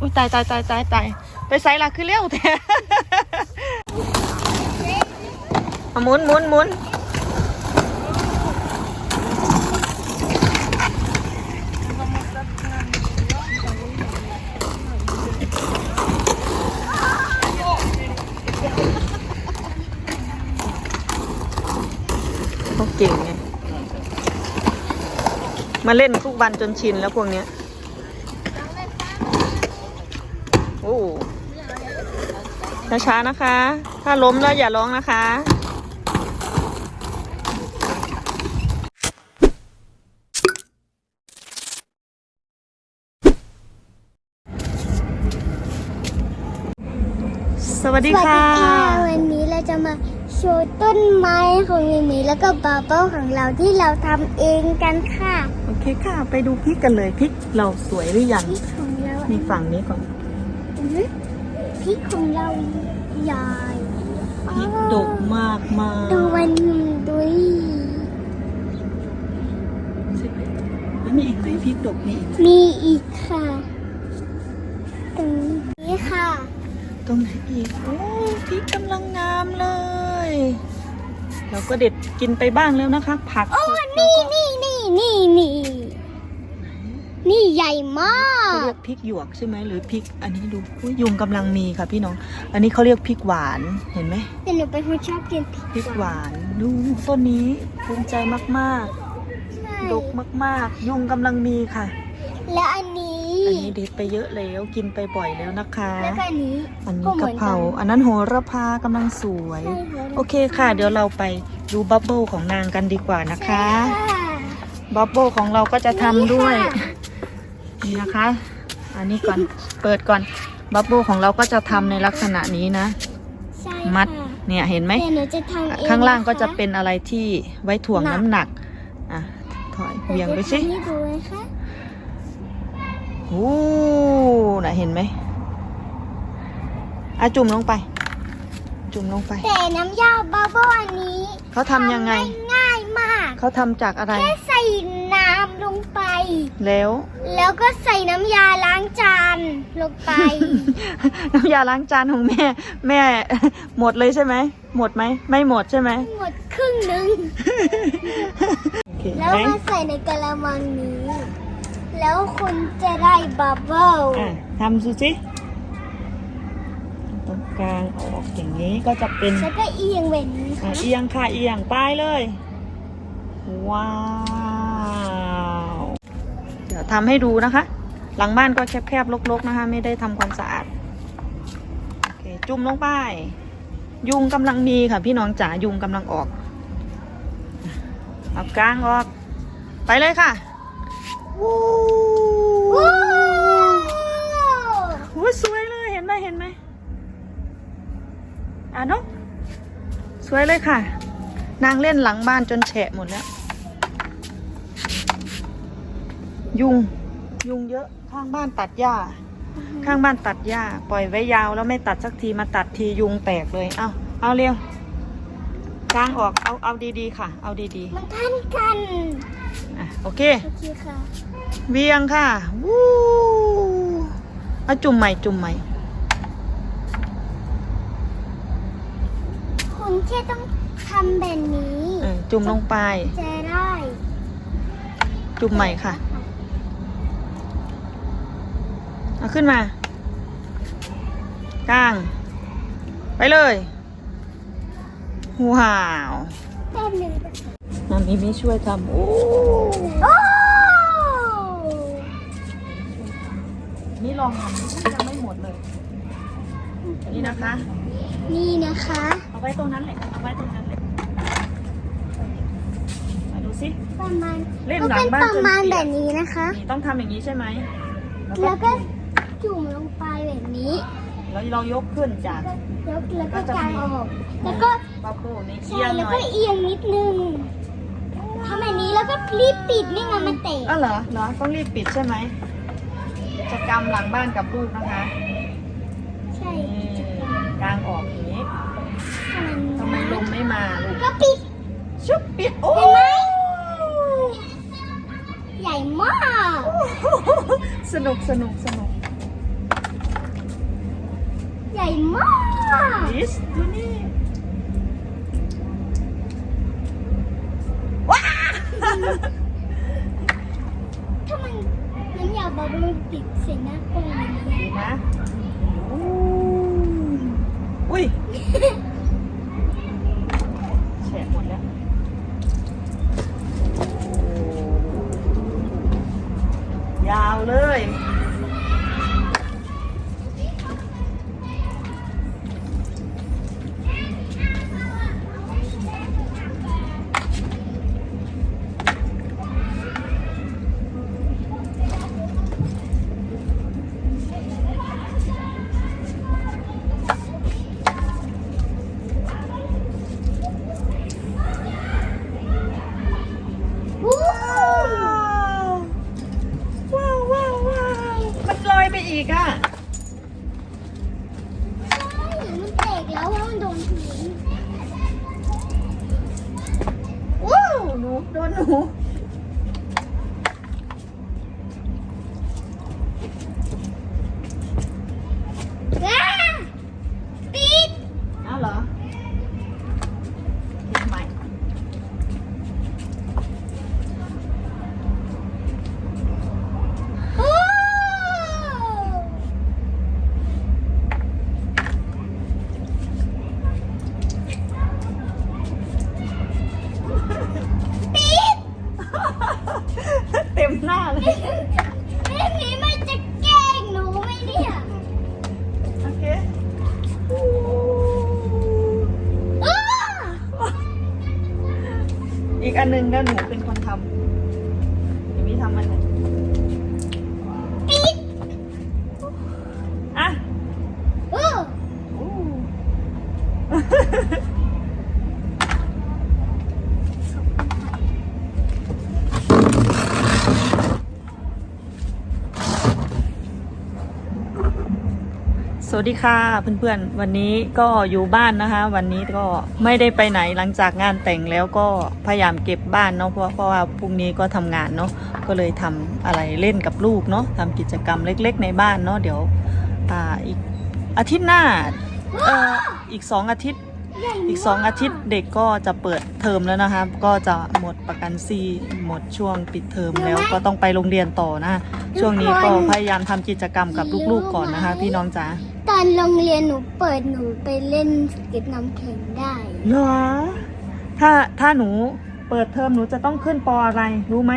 อุ้ยตายตายตายตายตายไปไซละคือเร็วแท้หมุนหมุนหมุนเขาเก่งไงมาเล่นทุกวันจนชินแล้วพวกเนี้ย โอ้ช้าๆนะคะ ถ้าล้มแล้วอย่าร้องนะคะสวัสดีค่ะ วันนี้เราจะมาโชว์ต้นไม้ของมิมีแล้วก็บาเบิ้ลของเราที่เราทำเองกันค่ะ โอเคค่ะ ไปดูพริกกันเลยพริกเราสวยหรือยังพริกของเรามีฝั่งนี้ก่อนอื้อหือ พริกของเราใหญ่พริกดกมากมากดูวันดุยแล้วมีอีกไหมพริกดกมีอีกไหมมีอีกค่ะ ตรงนี้ค่ะ ตรงไหนอีกโอ้พริกกำลังงามเลย เราก็เด็ดกินไปบ้างแล้วนะคะ ผักโอ้สดนี่นี่นี่นี่นี่ นี่ใหญ่มาเขากเรียกพริกหยวกใช่ไหมหรือพริก อันนี้ดูอุ๊ยยุงกำลังมีค่ะพี่น้อง อันนี้เขาเรียกพริกหวานเห็นไหมแต่หนูเป็นคนชอบกินพริกพริกหวานดูต้นนี้ภูมิใจมากใช่ๆดกมากๆ ยุงกำลังมีค่ะ แล้วอันนี้ อันนี้เด็ดไปเยอะแล้วกินไปบ่อยแล้วนะคะ แล้วก็อันนี้ อันนี้ก็หกะมืนเพราอันนั้นโหระพากำลังสวย ใช่ค่ะโอเคค่ะ เดี๋ยวเราไปดูบับเบิลของนางกันดีกว่านะคะ ใช่ค่ะ บับเบิลของเราก็จะทำด้วย นี่ค่ะ นี่นะคะ อันนี้ก่อน เปิดก่อน บับเบิลของเราก็จะทำในลักษณะนี้นะ ใช่มัดค่ะเนี่ยเห็นไหม แต่หนูจะทำเองข้างล่างก็จะคเป็นอะไรที่ไว้ถ่วงหนักน้ำหนัก อะ ถอยเหวียงไปสิเดี๋วจะทำให้ดูนะคะโอ้น่ะเห็นไหมอะจุ่มลงไป จุ่มลงไป แต่น้ำยาบับเบิ้ลอันนี้เขาทำยังไง ง่ายมาก เขาทำจากอะไร แค่ใส่น้ำลงไป แล้ว แล้วก็ใส่น้ำยาล้างจานลงไป น้ำยาล้างจานของแม่ แม่ หมดเลยใช่ไหม หมดไหม ไม่หมดใช่ไหม หมดครึ่งหนึ่ง โอเคแล้วไหนมาใส่ในกระมังนี้ แล้วคุณจะได้บับเบิ้ลอะทำดูสิตรงกลางออกอย่างนี้ก็จะเป็น แล้วก็เอียงแบบนี้อะค่ะ เอียงค่ะเอียงป้ายเลย ว้าวเดี๋ยวทำให้ดูนะคะ หลังบ้านก็แคบๆลกๆนะคะ ไม่ได้ทำความสะอาดโอเคจุ่มลงไป ยุงกำลังมีค่ะ พี่น้องจ๋ายุงกำลังออกเอากลางออก ไปเลยค่ะวู้วู้สวยเลยเห็นไหมเห็นไหมอะนกสวยเลยค่ะ นางเล่นหลังบ้านจนแฉะหมดแล้ว ยุง ยุงเยอะข้างบ้านตัดหญ้า ข้างบ้านตัดหญ้า ปล่อยไว้ยาวแล้วไม่ตัดสักทีมาตัดทียุงแตกเลย เอาเอาเร็วกลางออกเอาเอาดีๆค่ะ เอาดีมันทันกันๆอะโอเคโอเคค่ะเวียงค่ะวู้เอาจุ่มใหม่จุ่มใหม่คุณแค่ต้องทำแบบนี้เออจุ่มลงไปจะได้ จุ่มใหม่ค่ะ เอาขึ้นมากลาง ไปเลยว้าวแป๊บหนึงมามีไม่ช่วยทำโอ้โอ้นี่ลองทำยังไม่หมดเลย นี่นะคะ นี่นะคะ เอาไว้ตรงนั้นแหละเอาไว้ตรงนั้นแหละมาดูสิประมาณเล่นก็หลัเป็งนบ้านประจนมาณเปีแบยกบนี้นะคะนี่ต้องทำอย่างนี้ใช่ไหมแล้วก็ จุ่มลงไปแบบนี้ แล้วเรายกขึ้นจากแล้วแล้วก็ก็จะกางมีออก แล้วก็บับเบิ้ลนี่ใช่เอียงหแล้วน่ก็อยเอียงนิดนึงทำแบบนี้แล้วก็รีบปิดไม่งั้นมันเตะอ๋อเหรอเหรอต้องรีบปิดใช่ไหมกิจกรรมหลังบ้านกับลูกนะคะใช่นี่กางออกอย่างนี้ทำทำไมไมลมไม่มาลูกก็ปิด ชุบปิดโอ้เห็นไหม ใหญ่มาก สนุกสนุกสนุกให ญ่มากลิสดูนี่ว้าถ้ามันน้ำยาบาบมันติดเสียงหน้ากล้องเลยนะดีนะ อยไปอีกอะ ใช่มันแตกแล้วเพราะมันโดนพื้น ว้าวหนูโดนหนู ว้าปิด อ้าวเหรอติดใหม่ โอ้ เต็ม หน้าเลยแม่พีมันจะแกล้งหนูไหมเนี่ยโอเคอ้าอีกอันหนึงก็หนูเป็นคนทำอย่ามีทำมันเลย ปิด อะ โอ้ อู้ส วัสดีค่ะเพื่อนๆ วันนี้ก็อยู่บ้านนะคะ วันนี้ก็ไม่ได้ไปไหนหลังจากงานแต่งแล้วก็พยายามเก็บบ้านเนาะเพราะเพราะว่าพรุ่งนี้ก็ทำงานเนาะก็เลยทำอะไรเล่นกับลูกเนาะทำกิจกรรมเล็ก ๆ ในบ้านเนาะเดี๋ยวอ่าอีกอาทิตย์หน้าเอ่ออีกสองอาทิตย์ อีกสองอาทิตย์เด็กก็จะเปิดเทอมแล้วนะคะ ก็จะหมดประกันซีหมดช่วงปิดเทอมแล้วก็ต้องไปโรงเรียนต่อนะ ช่วงนี้ก็พยายามทำกิจกรรมกับลูกๆก่อนนะคะ พี่น้องจ๋าตอนโรงเรียนหนูเปิดหนูไปเล่นสเก็ตน้ำแข็งได้เหรอถ้าถ้าหนูเปิดเทอมหนูจะต้องขึ้นปออะไรรู้ไหม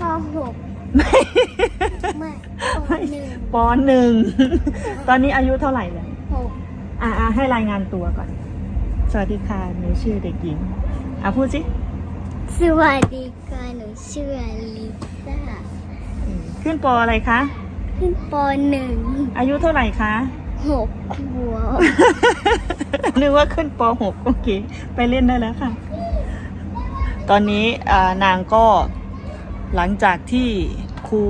ปหกไม่ไม่ปหนึ่งปหนึ่งตอนนี้อายุเท่าไหร่แล้วหกอ่าอ่าให้รายงานตัวก่อน สวัสดีค่ะ หนูชื่อเด็กหญิง อะพูดสิ สวัสดีค่ะ หนูชื่อลิซ่าอืมขึ้นปออะไรคะ ขึ้นปหนึ่ง อายุเท่าไหร่คะหกขวบ นึกว่าขึ้นป .6 โอเค ไปเล่นได้แล้วค่ะ ตอนนี้อ่านางก็หลังจากที่ครู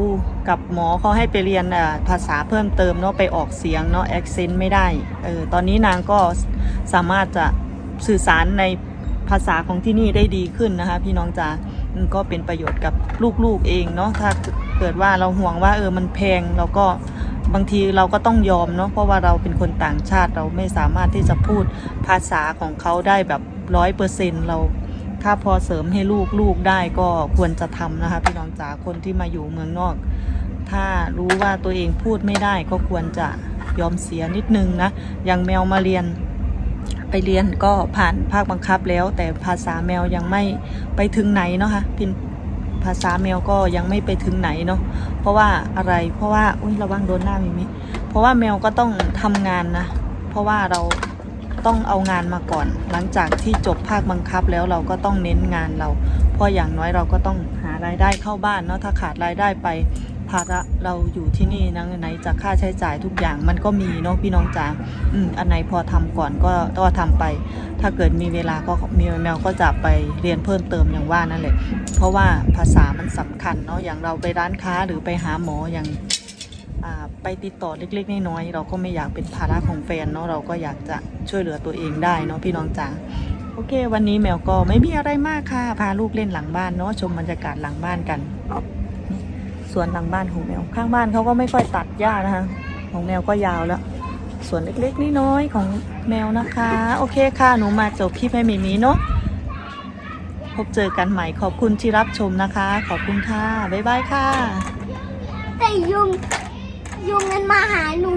กับหมอเขาให้ไปเรียนอ่าภาษาเพิ่มเติมเนาะไปออกเสียงเนาะแอคเซนต์ไม่ได้ เออตอนนี้นางก็สามารถจะ สื่อสารในภาษาของที่นี่ได้ดีขึ้นนะคะ พี่น้องจ๋าก็เป็นประโยชน์กับลูกๆเองเนาะถ้าเกิดว่าเราห่วงว่าเออมันแพงเราก็บางทีเราก็ต้องยอมเนาะเพราะว่าเราเป็นคนต่างชาติเราไม่สามารถที่จะพูดภาษาของเขาได้แบบร้อยเปอร์เซ็นเราถ้าพอเสริมให้ลูกลูกได้ก็ควรจะทำนะคะพี่น้องจ๋าคนที่มาอยู่เมืองนอก ถ้ารู้ว่าตัวเองพูดไม่ได้ก็ควรจะยอมเสียนิดนึงนะอย่างแมวมาเรียน ไปเรียนก็ผ่านภาคบังคับแล้ว แต่ภาษาแมวยังไม่ไปถึงไหนเนาะคะพินภาษาแมวก็ยังไม่ไปถึงไหนเนาะเพราะว่าอะไรเพราะว่าอุ้ยระวังโดนหน้ามิมิเพราะว่าแมวก็ต้องทำงานนะ เพราะว่าเราต้องเอางานมาก่อน หลังจากที่จบภาคบังคับแล้วเราก็ต้องเน้นงานเรา เพราะอย่างน้อยเราก็ต้องหารายได้เข้าบ้านเนาะถ้าขาดรายได้ไป ภาระเราอยู่ที่นี่นะไหนจะค่าใช้จ่ายทุกอย่างมันก็มีเนาะพี่น้องจ๋าอืมอันไหนพอทำก่อนก็ก็ทำไป ถ้าเกิดมีเวลาก็มีแมวก็จะไปเรียนเพิ่มเติมอย่างว่านั่นแหละเพราะว่าภาษามันสำคัญเนาะอย่างเราไปร้านค้าหรือไปหาหมออย่างไปติดต่อเล็กๆน้อยๆเราก็ไม่อยากเป็นภาระของแฟนเนาะเราก็อยากจะช่วยเหลือตัวเองได้เนาะพี่น้องจ๋าโอเค วันนี้แมวก็ไม่มีอะไรมากค่ะ พาลูกเล่นหลังบ้านเนาะชมบรรยากาศหลังบ้านกัน วนหลังบ้านของแมว ข้างบ้านเขาก็ไม่ค่อยตัดหญ้านะคะ ของแมวก็ยาวแล้วส่วนเล็กๆน้อยๆของแมวนะคะ โอเคค่ะ หนูมาจบคลิปให้หมีหมีเนาะพบเจอกันใหม่ขอบคุณที่รับชมนะคะ ขอบคุณค่ะ บ๊ายบายค่ะ แต่ยุงยุงมันมาหาหนู